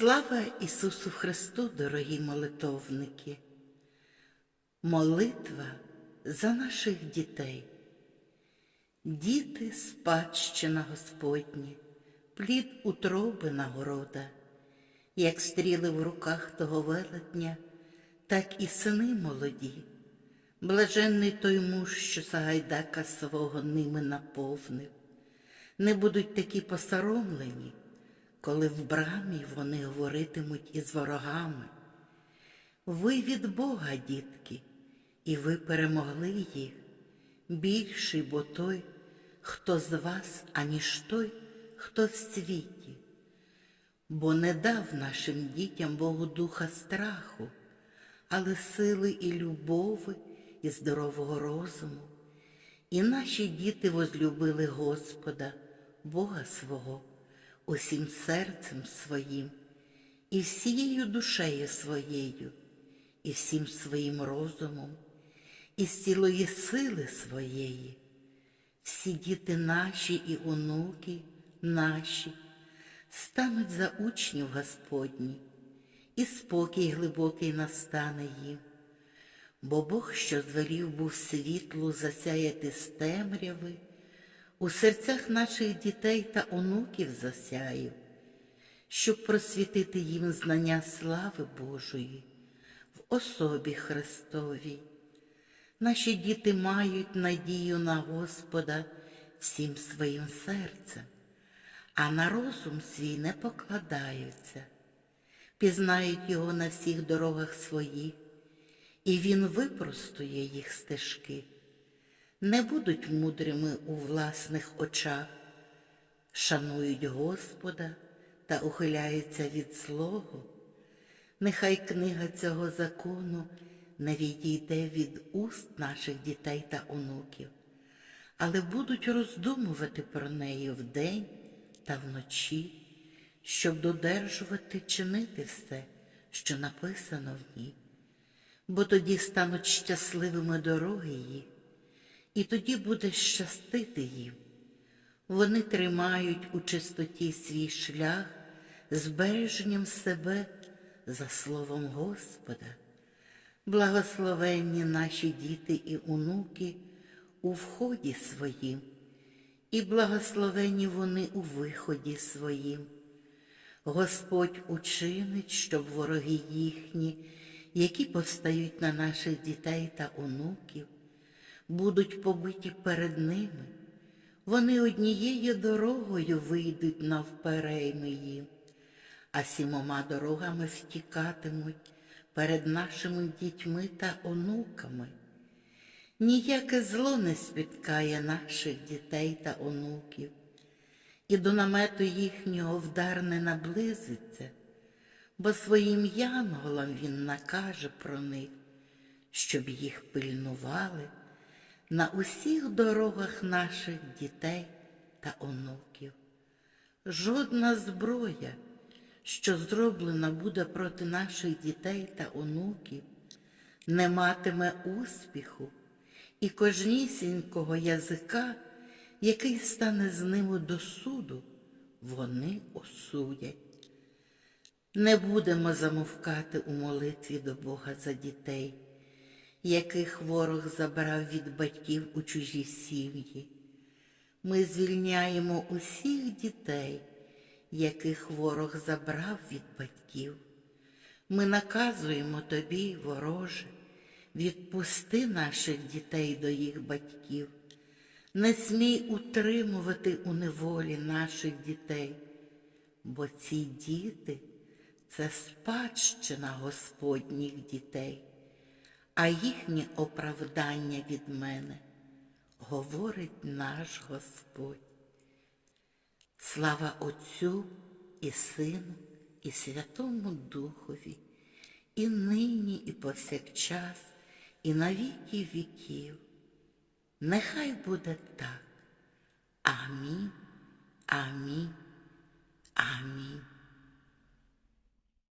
Слава Ісусу Христу, дорогі молитовники! Молитва за наших дітей. Діти спадщина Господні, плід утроби нагорода, як стріли в руках того велетня, так і сини молоді, блаженний той муж, що Сагайдака свого ними наповнив, не будуть такі посоромлені, коли в брамі вони говоритимуть із ворогами. Ви від Бога, дітки, і ви перемогли їх, більший, бо той, хто з вас, аніж той, хто в світі, бо не дав нашим дітям Богу духа страху, але сили і любови, і здорового розуму. І наші діти возлюбили Господа, Бога свого, усім серцем своїм, і всією душею своєю, і всім своїм розумом, і з цілої сили своєї. Всі діти наші і онуки наші стануть за учнів Господні, і спокій глибокий настане їм. Бо Бог, що звелів був світлу засяяти з темряви, у серцях наших дітей та онуків засяяв, щоб просвітити їм знання слави Божої в особі Христовій. Наші діти мають надію на Господа всім своїм серцем, а на розум свій не покладаються, пізнають його на всіх дорогах своїх, і він випростує їх стежки, не будуть мудрими у власних очах, шанують Господа та ухиляються від злого. Нехай книга цього закону не відійде від уст наших дітей та онуків, але будуть роздумувати про неї вдень та вночі, щоб додержувати чинити все, що написано в ній, бо тоді стануть щасливими дороги їх, і тоді буде щастити їм. Вони тримають у чистоті свій шлях збереженням себе за словом Господа. Благословенні наші діти і онуки у вході своїм, і благословенні вони у виході своїм. Господь учинить, щоб вороги їхні, які повстають на наших дітей та онуків, будуть побиті перед ними. Вони однією дорогою вийдуть навперейми їм, а сімома дорогами втікатимуть перед нашими дітьми та онуками. Ніяке зло не спіткає наших дітей та онуків, і до намету їхнього вдар не наблизиться, бо своїм янголам він накаже про них, щоб їх пильнували на усіх дорогах наших дітей та онуків. Жодна зброя, що зроблена буде проти наших дітей та онуків, не матиме успіху і кожнісінького язика, який стане з ними до суду, вони осудять. Не будемо замовкати у молитві до Бога за дітей, яких ворог забрав від батьків у чужі сім'ї. Ми звільняємо усіх дітей, яких ворог забрав від батьків. Ми наказуємо тобі, вороже, відпусти наших дітей до їх батьків, не смій утримувати у неволі наших дітей, бо ці діти це спадщина Господніх дітей, а їхнє оправдання від мене говорить наш Господь. Слава Отцю і Сину, і Святому Духові, і нині, і повсякчас, і на віки віків. Нехай буде так. Амінь, амінь, амінь.